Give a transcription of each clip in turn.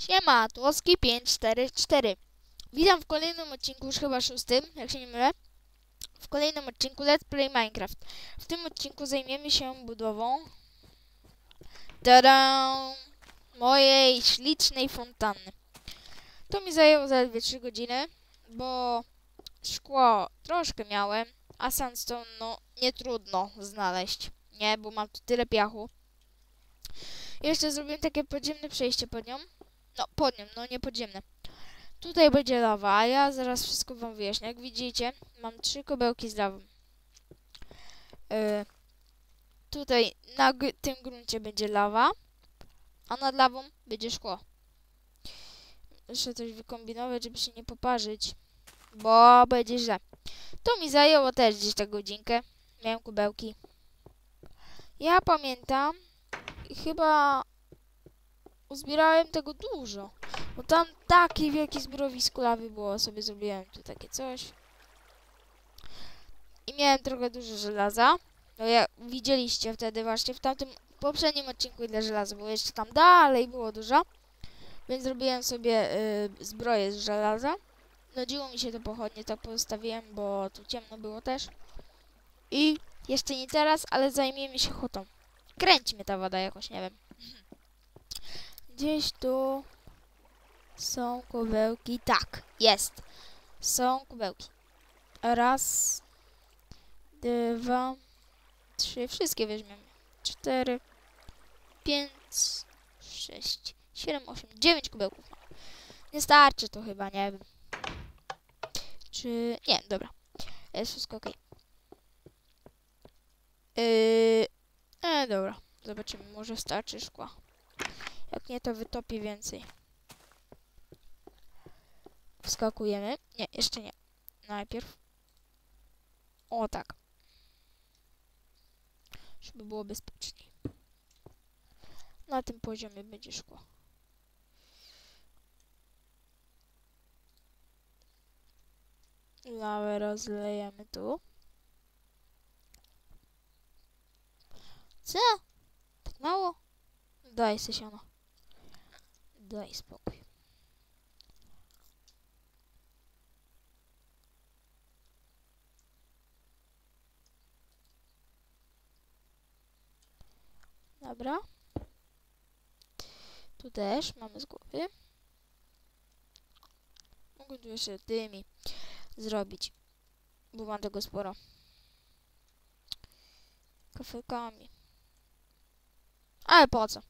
Siema, Tłoski 544. Witam w kolejnym odcinku, już chyba szóstym, jak się nie mylę. W kolejnym odcinku Let's Play Minecraft. W tym odcinku zajmiemy się budową tada, mojej ślicznej fontanny. To mi zajęło zaledwie 3 godziny, bo szkło troszkę miałem, a sandstone no nie trudno znaleźć. Nie, bo mam tu tyle piachu. Jeszcze zrobiłem takie podziemne przejście pod nią. No, pod nią, no nie podziemne. Tutaj będzie lawa, a ja zaraz wszystko wam wyjaśnię. Jak widzicie, mam trzy kobełki z lawą. Yy, tutaj na tym gruncie będzie lawa, a nad lawą będzie szkło. Muszę coś wykombinować, żeby się nie poparzyć, bo będzie źle. To mi zajęło też gdzieś tę godzinkę. Miałem kubełki. Ja pamiętam, chyba uzbierałem tego dużo. Bo tam takie wielkie zbiorowisko lawy było, sobie zrobiłem tu takie coś. I miałem trochę dużo żelaza. No jak widzieliście wtedy właśnie w tamtym poprzednim odcinku ile żelaza było, jeszcze tam dalej było dużo. Więc zrobiłem sobie y, zbroję z żelaza. Nudziło mi się to pochodnie, tak pozostawiłem, bo tu ciemno było też. I jeszcze nie teraz, ale zajmiemy się hutą. Kręci mnie ta woda jakoś, nie wiem. Gdzieś tu są kubełki. Tak, jest. Są kubełki. Raz, dwa, trzy. Wszystkie weźmiemy. Cztery, pięć, sześć, siedem, osiem, dziewięć kubełków. Nie starczy to chyba, nie wiem. Czy... Nie, dobra. Jest wszystko ok. Yy... E, dobra. Zobaczymy, może starczy szkła. Jak nie, to wytopię więcej. Wskakujemy. Nie, jeszcze nie. Najpierw. O, tak. Żeby było bezpieczniej. Na tym poziomie będzie szkło. Lawę rozlejemy tu. Co? Tak mało? Daj se siano. Daj spokój. Dobra. Tu też mamy z głowy. Mogę tu jeszcze tymi zrobić, bo mam tego sporo. Kafelkami. Ale po co?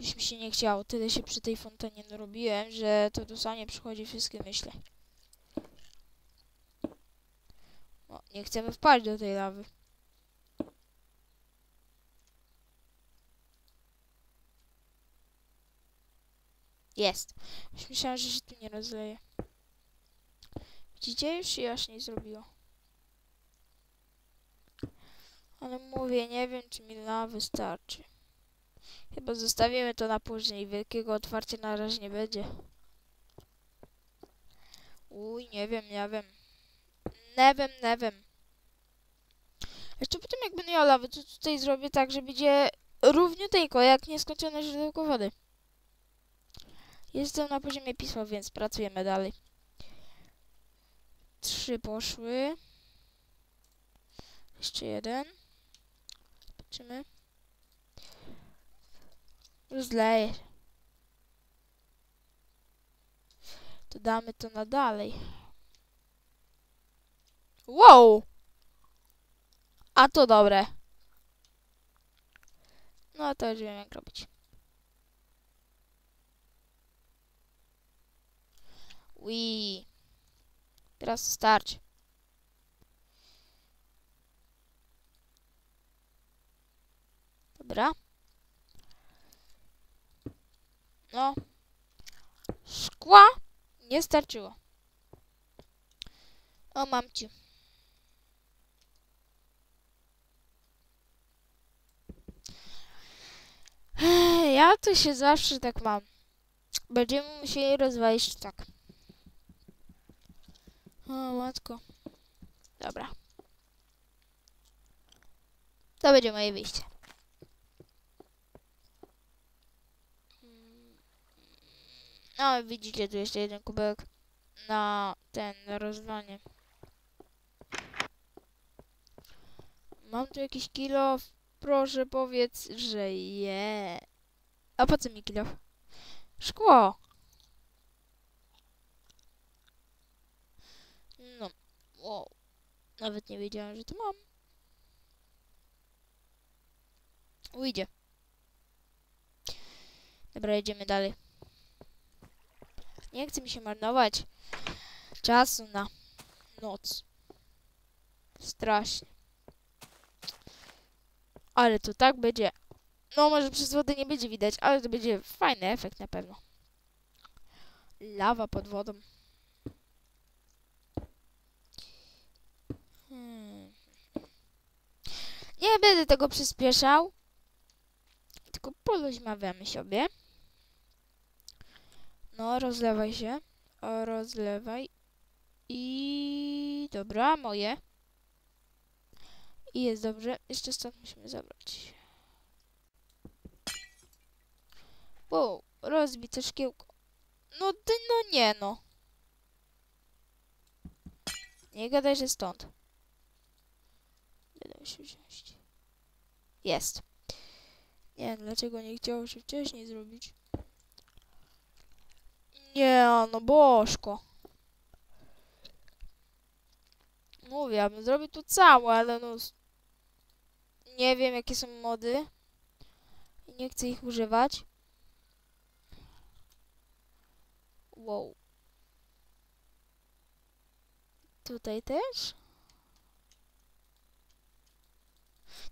Już mi się nie chciało. Tyle się przy tej fontannie narobiłem, że to dosłownie przychodzi wszystkie myśli. Nie chcemy wpaść do tej lawy. Jest. Już myślałem, że się tu nie rozleje. Widzicie? Już się jaśniej zrobiło. Ale mówię, nie wiem, czy mi lawy starczy. Chyba zostawimy to na później. Wielkiego otwarcia na razie nie będzie. Uj, nie wiem, nie wiem. Nie wiem, nie wiem. Jeszcze potem jak będę miał lawy, to tutaj zrobię tak, że będzie równiuteńko, jak nieskończone źródełko wody. Jestem na poziomie pisma, więc pracujemy dalej. Trzy poszły. Jeszcze jeden. Zobaczymy. Rozleje. To damy to na dalej. Wow! A to dobre. No to już wiem jak robić. Ui. Teraz starczy. Dobra. No. Szkła nie starczyło. O, mam cię. Ja to się zawsze tak mam. Będziemy musieli rozwalić tak. O, matko. Dobra. To będzie moje wyjście. No, widzicie, tu jeszcze jeden kubek na ten, na rozwanie. Mam tu jakiś kilo? Proszę powiedz, że je. A po co mi kilo? Szkło. No, wow. Nawet nie wiedziałem, że to mam. Ujdzie. Dobra, jedziemy dalej. Nie chce mi się marnować czasu na noc. Strasznie. Ale to tak będzie. No, może przez wodę nie będzie widać, ale to będzie fajny efekt na pewno. Lawa pod wodą. Hmm. Nie będę tego przyspieszał. Tylko poluźmawiamy sobie. No, rozlewaj się. O, rozlewaj. I... Dobra, moje. I jest dobrze. Jeszcze stąd musimy zabrać. Wow, rozbite szkiełko. No ty, no nie no. Nie gadaj, że stąd. Dam się wziąć. Jest. Nie dlaczego nie chciało się wcześniej zrobić. Nie, no bożko. Mówię, ja bym zrobił to całe, ale no... Nie wiem, jakie są mody. I nie chcę ich używać. Wow. Tutaj też?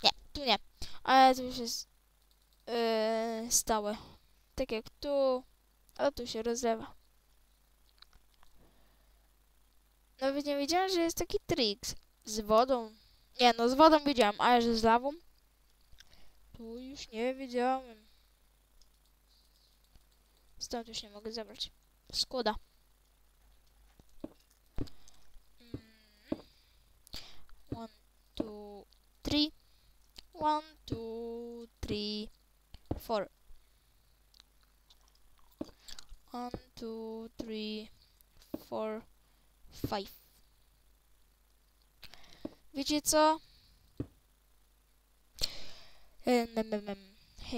Nie, tu nie. Ale to już jest yy, stałe. Tak jak tu. A tu się rozlewa. Nawet nie wiedziałem, że jest taki trik z- wodą. Nie, no z wodą wiedziałem, ale że z lawą? Tu już nie wiedziałem. Stąd już nie mogę zabrać. Szkoda. Mm. One, two, three. One, two, three, four. One, two, three, four, five. Wiecie co?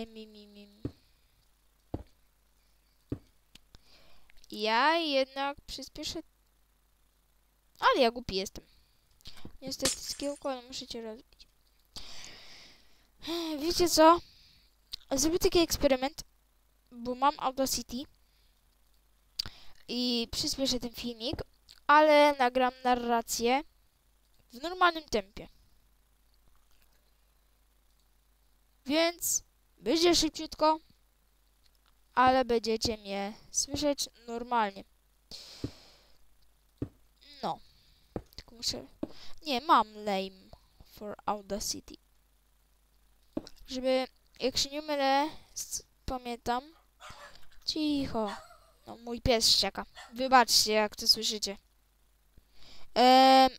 Mim. Ja jednak przyspieszę. Ale ja głupi jestem. Niestety skiełko, ale muszę cię rozbić. Wiecie co? Zrobię taki eksperyment, bo mam Audacity i przyspieszę ten filmik, ale nagram narrację w normalnym tempie. Więc będzie szybciutko, ale będziecie mnie słyszeć normalnie. No. Tylko muszę... Nie, mam lame for Audacity. Żeby, jak się nie mylę, pamiętam... Cicho. No, mój pies szczeka. Wybaczcie, jak to słyszycie. Ehm,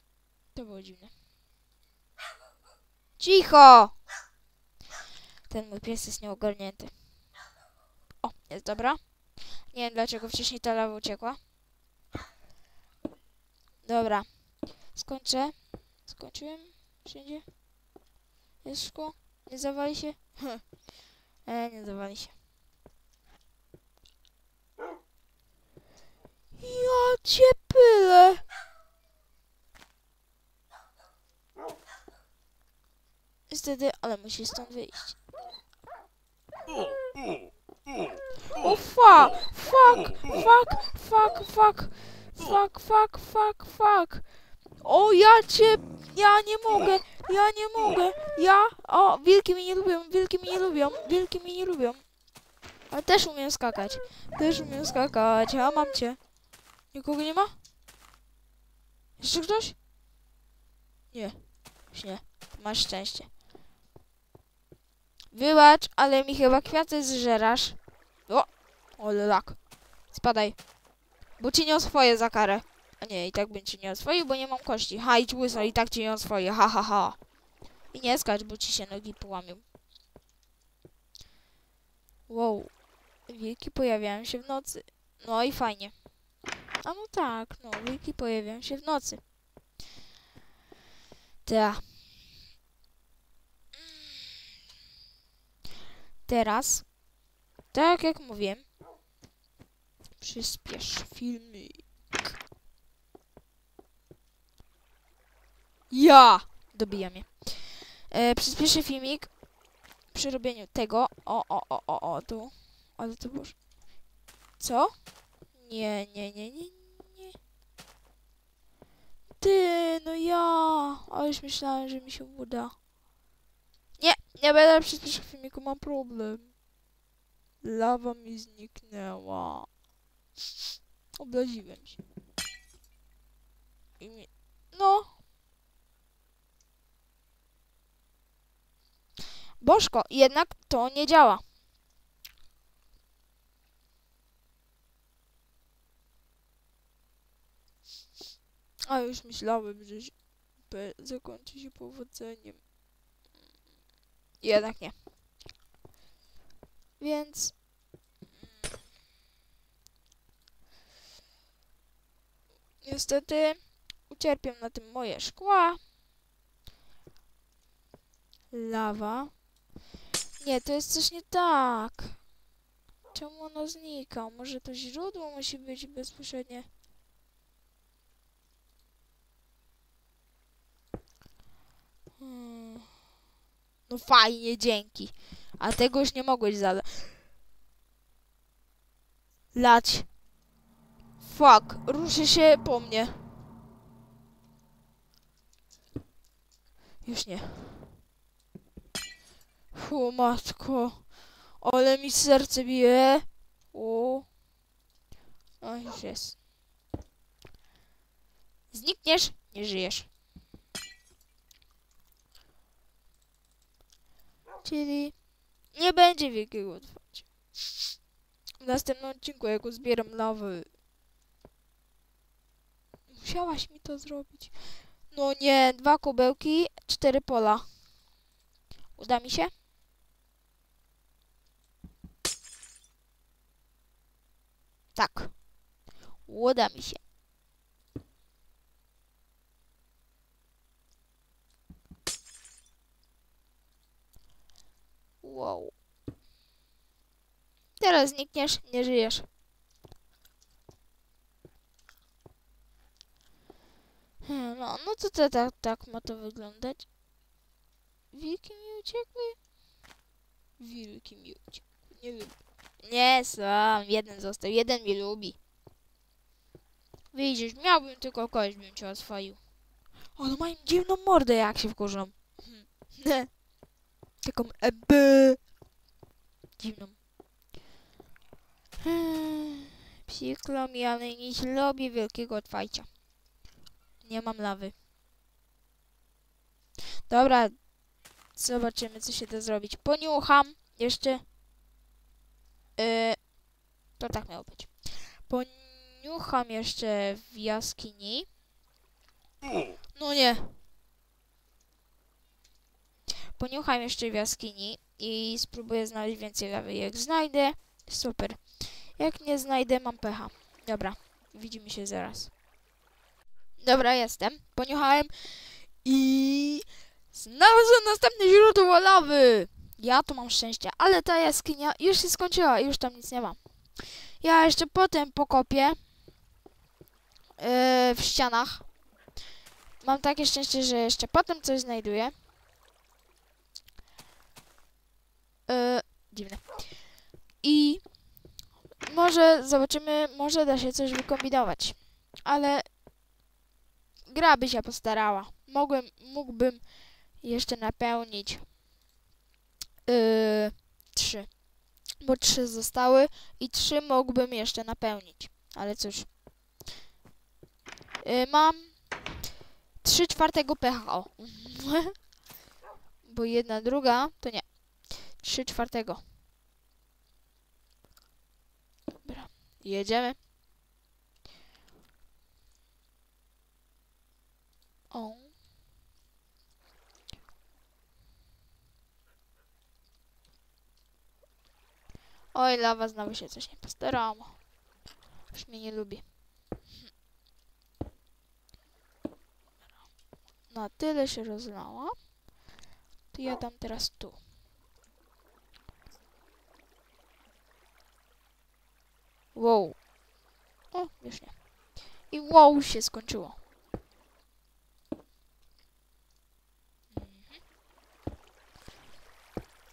to było dziwne. Cicho! Ten mój pies jest nieogarnięty. O, jest dobra. Nie wiem, dlaczego wcześniej ta lawa uciekła. Dobra. Skończę. Skończyłem? Wszędzie? Jest szkło? Nie zawali się? e, nie zawali się. Ja cię pylę! Niestety, ale musi stąd wyjść. O fuck! Fuck! Fuck! Fuck! Fuck! Fuck! Fuck! Fuck! Fuck! O ja cię... Ja nie mogę! Ja nie mogę! Ja... O! Wilki mnie nie lubią! Wilki mnie nie lubią! Wilki mnie nie lubią! Ale też umiem skakać. Też umiem skakać. Ja mam cię. Nikogo nie ma? Jeszcze ktoś? Nie. Już nie. Masz szczęście. Wybacz, ale mi chyba kwiaty zżerasz. O! O, lak. Spadaj. Bo ci nie oswoję za karę. A nie, i tak bym ci nie oswoił, bo nie mam kości. Ha, idź łyso, i tak ci nie oswoję. Ha, ha, ha. I nie skacz, bo ci się nogi połamią. Wow. Wilki pojawiają się w nocy. No i fajnie. A no tak, no, wilki pojawiają się w nocy. Ta. Teraz, tak jak mówiłem, przyspiesz filmik. Ja! Dobija mnie. E, przyspieszę filmik przy robieniu tego. O, o, o, o, o, tu. Ale to było... Co? Nie, nie, nie, nie, nie. Ty, no ja. A już myślałem, że mi się uda. Nie, nie będę przyspieszał filmiku, mam problem. Lawa mi zniknęła. Obraziłem się. I mi... No. Bożko, jednak to nie działa. A już myślałem, że zakończy się powodzeniem. Jednak nie. Więc... Niestety ucierpią na tym moje szkła. Lawa. Nie, to jest coś nie tak. Czemu ono znika? Może to źródło musi być bezpośrednie. Hmm. No fajnie, dzięki. A tego już nie mogłeś zadać. Lać. Fuck, ruszy się po mnie. Już nie. Fu, matko. Ale mi serce bije. O. O, już jest. Znikniesz, nie żyjesz. Czyli nie będzie wielkiego otwarcia. W następnym odcinku, jak uzbieram lawy. Musiałaś mi to zrobić. No nie, dwa kubełki, cztery pola. Uda mi się? Tak. Uda mi się. Wow. Teraz znikniesz, nie żyjesz. Hmm, no, no to, to tak, tak ma to wyglądać. Wilki mi uciekły? Wilki mi uciekły. Nie lubię. Nie, sam. Jeden został. Jeden mnie lubi. Widzisz, miałbym tylko kogoś, bym cię oswoił. Ale mają dziwną mordę, jak się wkurzą. Hmm. Taką eby. Dziwną. Hmm. Przykro mi, ale nie lubię wielkiego otwarcia. Nie mam lawy. Dobra. Zobaczymy, co się da zrobić. Poniucham jeszcze. Yy, to tak miało być. Poniucham jeszcze w jaskini. No nie. Poniucham jeszcze w jaskini i spróbuję znaleźć więcej lawy. Jak znajdę, super. Jak nie znajdę, mam pecha. Dobra, widzimy się zaraz. Dobra, jestem. Poniuchałem i znalazłem następne źródło lawy. Ja tu mam szczęście, ale ta jaskinia już się skończyła i już tam nic nie ma. Ja jeszcze potem pokopię yy, w ścianach. Mam takie szczęście, że jeszcze potem coś znajduję. Yy, dziwne. I może zobaczymy, może da się coś wykombinować. Ale gra by się postarała. Mogłem, mógłbym jeszcze napełnić yy, trzy. Bo trzy zostały i trzy mógłbym jeszcze napełnić. Ale cóż. Yy, mam trzy czwartego pecha. O. Bo jedna druga to nie. Trzy czwartego. Dobra. Jedziemy. O. Oj, lawa znowu się coś nie postarało. Już mnie nie lubi. Na tyle się rozlała. To ja dam teraz tu. Wow. O, już nie. I wow się skończyło. Mhm.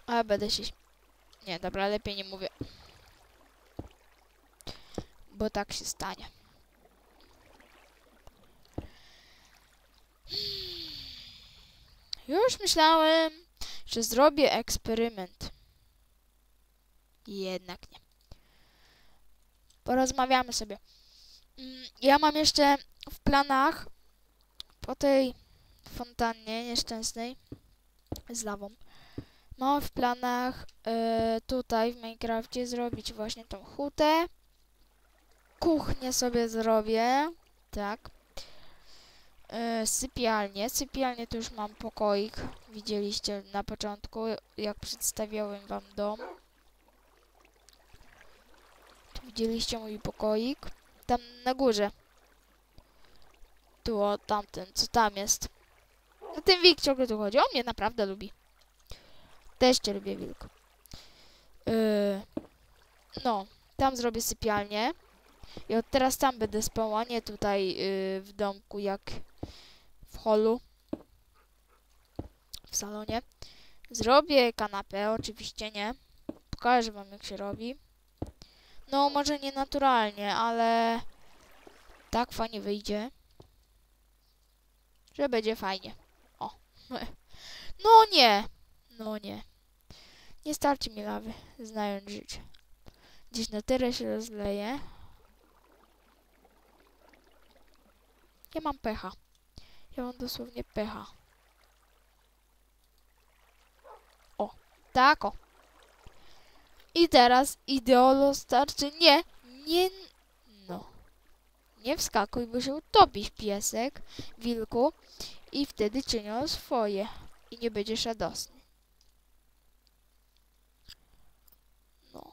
A będę się... Nie, dobra, lepiej nie mówię. Bo tak się stanie. Już myślałem, że zrobię eksperyment. Jednak nie. Porozmawiamy sobie. Mm, Ja mam jeszcze w planach po tej fontannie nieszczęsnej z lawą. Mam w planach e, tutaj w Minecrafcie zrobić właśnie tą hutę. Kuchnię sobie zrobię. Tak. E, sypialnię. Sypialnię to już mam pokoik. Widzieliście na początku, jak przedstawiałem wam dom. Tu widzieliście mój pokoik. Tam na górze. Tu o tamten, co tam jest. No ten wilk ciągle tu chodzi. On mnie naprawdę lubi. Też cię lubię, wilk. Yy, no, tam zrobię sypialnię. I od teraz tam będę spała, nie tutaj yy, w domku, jak w holu. W salonie. Zrobię kanapę, oczywiście nie. Pokażę wam, jak się robi. No, może nie naturalnie, ale tak fajnie wyjdzie. Że będzie fajnie. O. No nie. No nie. Nie starczy mi lawy, znając życie. Gdzieś na tyle się rozleje. Ja mam pecha. Ja mam dosłownie pecha. O, tak o. I teraz ideolo starczy. Nie, nie, no. Nie wskakuj, bo się utopisz, piesek, wilku. I wtedy czynią swoje. I nie będziesz radosny. No.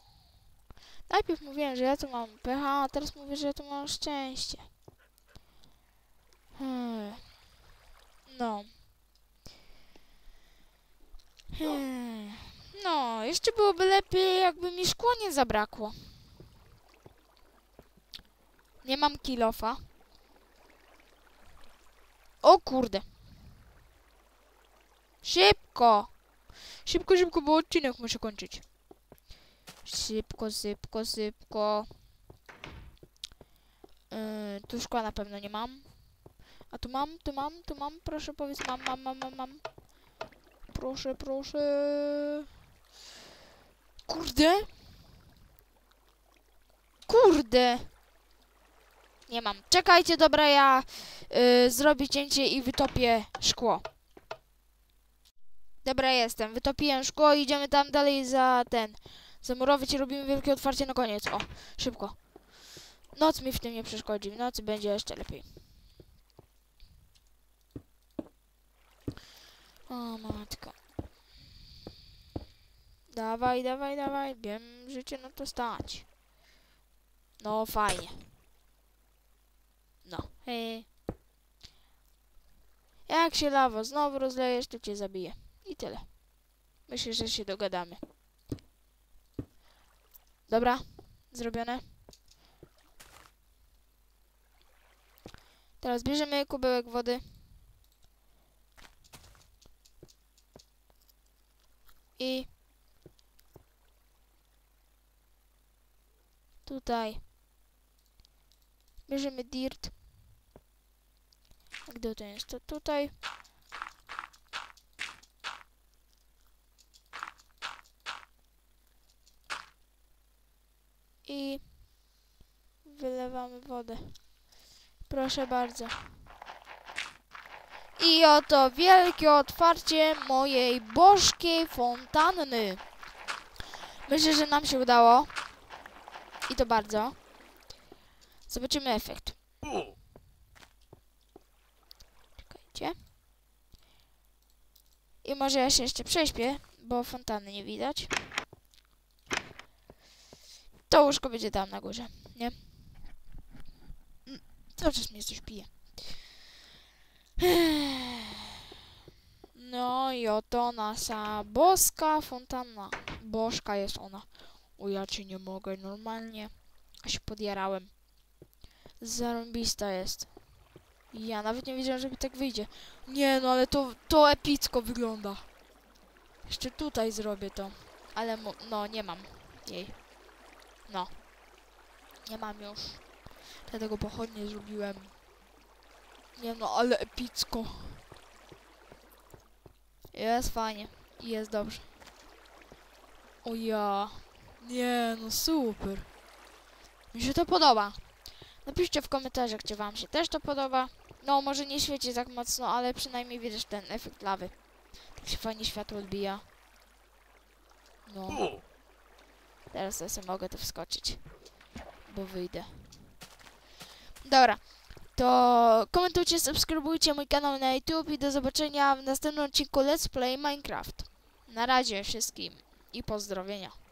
Najpierw mówiłem, że ja tu mam pecha, a teraz mówię, że ja tu mam szczęście. Hmm. No. Hmm. No, jeszcze byłoby lepiej, jakby mi szkła nie zabrakło. Nie mam kilofa. O kurde. Szybko! Szybko, szybko, bo odcinek muszę kończyć. Szybko, szybko, szybko. Yy, tu szkła na pewno nie mam. A tu mam, tu mam, tu mam, proszę powiedz, mam, mam, mam, mam, mam. Proszę, proszę. Kurde. Kurde. Nie mam. Czekajcie, dobra, ja y, zrobię cięcie i wytopię szkło. Dobra, jestem. Wytopiłem szkło i idziemy tam dalej za ten. Zamurować i robimy wielkie otwarcie na koniec. O, szybko. Noc mi w tym nie przeszkodzi. W nocy będzie jeszcze lepiej. O matko. Dawaj, dawaj, dawaj. Wiem, życie no to stać. No fajnie. No, hej. Jak się lawa znowu rozlejesz, to cię zabiję. I tyle. Myślę, że się dogadamy. Dobra, zrobione. Teraz bierzemy kubełek wody. I tutaj bierzemy dirt. Gdzie to jest? To tutaj. I wylewamy wodę. Proszę bardzo. I oto wielkie otwarcie mojej bożkiej fontanny. Myślę, że nam się udało. I to bardzo. Zobaczymy efekt. Czekajcie. I może ja się jeszcze prześpię, bo fontanny nie widać. To łóżko będzie tam na górze, nie? Cały czas mnie coś pije. No i oto nasza boska fontanna. Bożka jest ona. O ja ci nie mogę, normalnie. A się podjarałem. Zarąbista jest. Ja nawet nie wiedziałem, że mi tak wyjdzie. Nie no, ale to, to epicko wygląda. Jeszcze tutaj zrobię to. Ale no, nie mam jej. No. Nie mam już. Dlatego pochodnie zrobiłem. Nie no, ale epicko. Jest fajnie. Jest dobrze. O ja. Nie no, super. Mi się to podoba. Napiszcie w komentarzach, czy wam się też to podoba. No, może nie świeci tak mocno, ale przynajmniej widzisz ten efekt lawy. Tak się fajnie światło odbija. No. Teraz ja sobie mogę tu wskoczyć. Bo wyjdę. Dobra. To komentujcie, subskrybujcie mój kanał na YouTube i do zobaczenia w następnym odcinku Let's Play Minecraft. Na razie wszystkim i pozdrowienia.